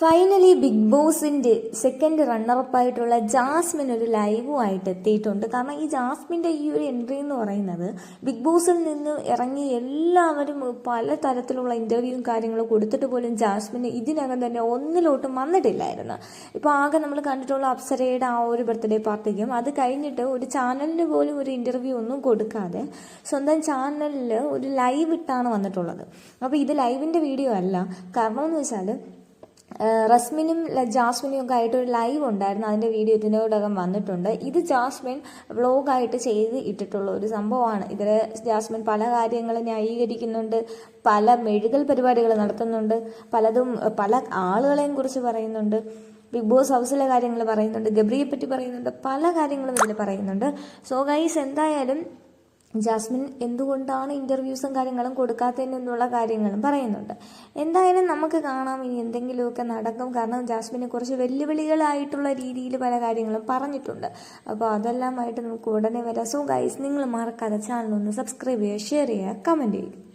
Finally big ബോസിന്റെ second റണ്ണറപ്പായിട്ടുള്ള ജാസ്മിൻ ഒരു ലൈവുമായിട്ട് എത്തിയിട്ടുണ്ട്. കാരണം ഈ ജാസ്മിന്റെ ഈ ഒരു എൻട്രി എന്ന് പറയുന്നത് ബിഗ് ബോസിൽ നിന്ന് ഇറങ്ങി എല്ലാവരും പല തരത്തിലുള്ള ഇന്റർവ്യൂവും കാര്യങ്ങളും കൊടുത്തിട്ട് പോലും ജാസ്മിന് ഇതിനകം തന്നെ ഒന്നിലോട്ടും വന്നിട്ടില്ലായിരുന്നു. ഇപ്പോൾ ആകെ നമ്മൾ കണ്ടിട്ടുള്ള അപ്സരയുടെ ആ ഒരു ബർത്ത്ഡേ പാർട്ടിക്കും അത് കഴിഞ്ഞിട്ട് ഒരു ചാനലിന് പോലും ഒരു ഇന്റർവ്യൂ ഒന്നും കൊടുക്കാതെ സ്വന്തം ചാനലിൽ ഒരു ലൈവ് ഇട്ടാണ് വന്നിട്ടുള്ളത്. അപ്പോൾ ഇത് ലൈവിന്റെ വീഡിയോ അല്ല. കാരണം എന്ന് വെച്ചാൽ റസ്മിനും ജാസ്മിനും ഒക്കെ ആയിട്ട് ഒരു ലൈവ് ഉണ്ടായിരുന്നു. അതിന്റെ വീഡിയോ ഇതിനോടകം വന്നിട്ടുണ്ട്. ഇത് ജാസ്മിൻ വ്ളോഗായിട്ട് ചെയ്ത് ഇട്ടിട്ടുള്ള ഒരു സംഭവമാണ്. ഇതിൽ ജാസ്മിൻ പല കാര്യങ്ങളും ന്യായീകരിക്കുന്നുണ്ട്. പല മെഴുകൽ പരിപാടികൾ നടത്തുന്നുണ്ട്. പലതും പല ആളുകളെയും കുറിച്ച് പറയുന്നുണ്ട്. ബിഗ് ബോസ് ഹൗസിലെ കാര്യങ്ങൾ പറയുന്നുണ്ട്. ഗബ്രിയെ പറ്റി പറയുന്നുണ്ട്. പല കാര്യങ്ങളും ഇതിൽ പറയുന്നുണ്ട്. സോ ഗൈസ് എന്തായാലും ജാസ്മിൻ എന്തുകൊണ്ടാണ് ഇന്റർവ്യൂസും കാര്യങ്ങളും കൊടുക്കാത്തതെന്നുള്ള കാര്യങ്ങളും പറയുന്നുണ്ട്. എന്തായാലും നമുക്ക് കാണാം ഇനി എന്തെങ്കിലുമൊക്കെ നടക്കും. കാരണം ജാസ്മിനെ കുറച്ച് വെല്ലുവിളികളായിട്ടുള്ള രീതിയിൽ പല കാര്യങ്ങളും പറഞ്ഞിട്ടുണ്ട്. അപ്പോൾ അതെല്ലാമായിട്ട് നമുക്ക് ഉടനെ വരാം. സോ ഗൈസ് നിങ്ങൾ മറക്കാതെ ചാനൽ ഒന്ന് സബ്സ്ക്രൈബ് ചെയ്യുക ഷെയർ ചെയ്യുക കമന്റ് ചെയ്യുക.